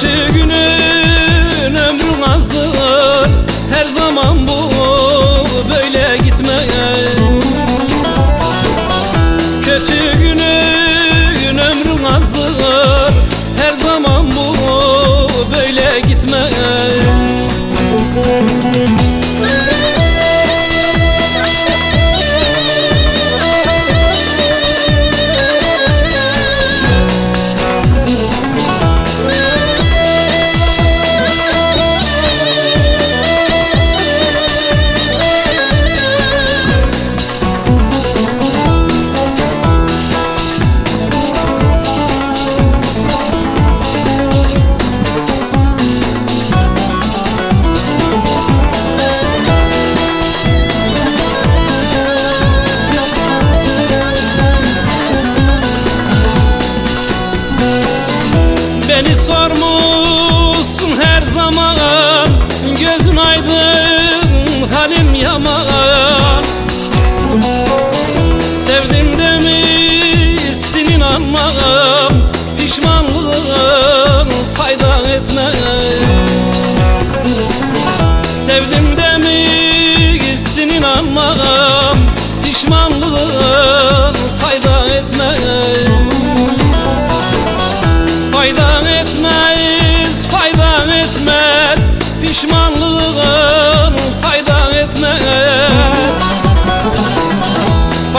Kötü günün ömrün azdır Her zaman bu böyle gitmez. Kötü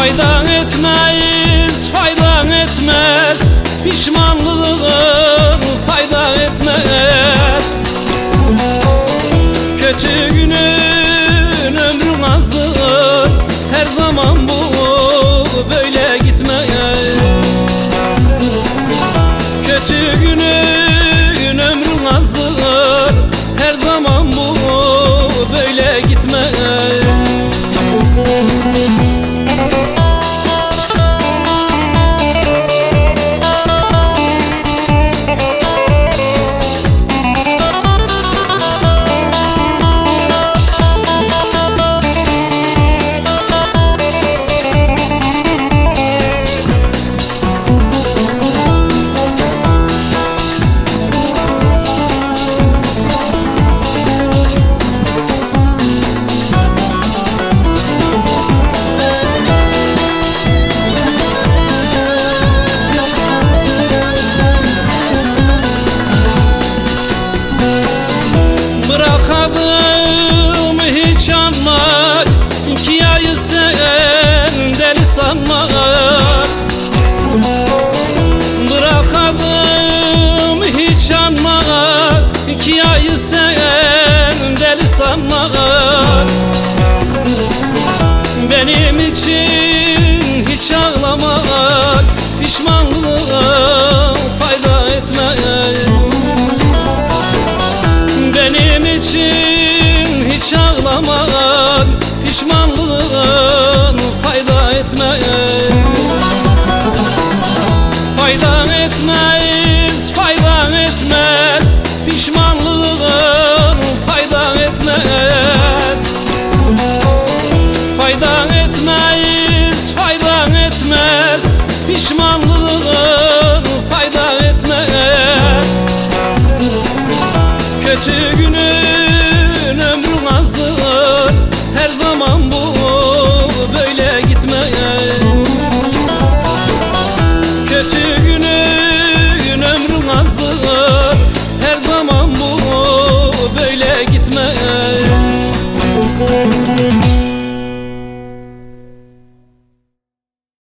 Fayda etmez, fayda etmez. Pişmanlığın fayda etmez. Kötü günün ömrün azdır Her zaman bu böyle gitmez. Kötü günün ağlamağa Benim için hiç ağlamak Pişmanlığa fayda etmez Benim için hiç ağlamak Pişmanlığa fayda etmez Fayda etmez 爱的。